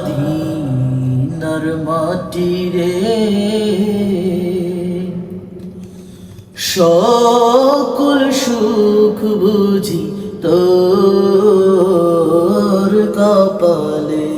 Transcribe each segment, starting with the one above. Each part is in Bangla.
মদিনার মাটি রে। সকল সুখ বুঝি তোর কপালে।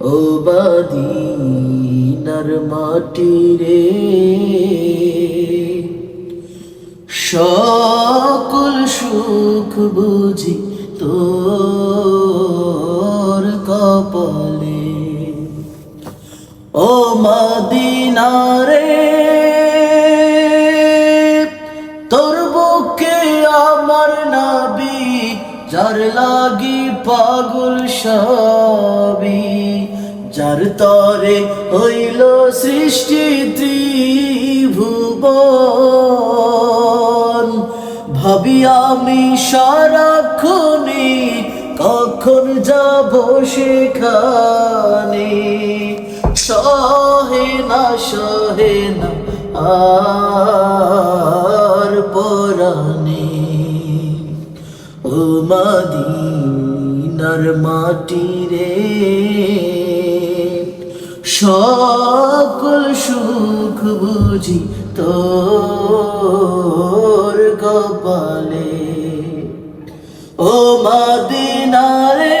ও বাদিনার মাটি রে। সকল সুখ বুঝি তোর ও মদিনারে, তোর বুকে আমার নাবি, যার লাগি পাগল সবই যার তরে হইল সৃষ্টি ত্রিভুবন। ভাবি আমি সারাক্ষণে কখন যাব সহে না সহে না, আর পরানে ও মদিনার মাটি রে সকল সুখ বুঝি তোর কপালে। ও মদিনারে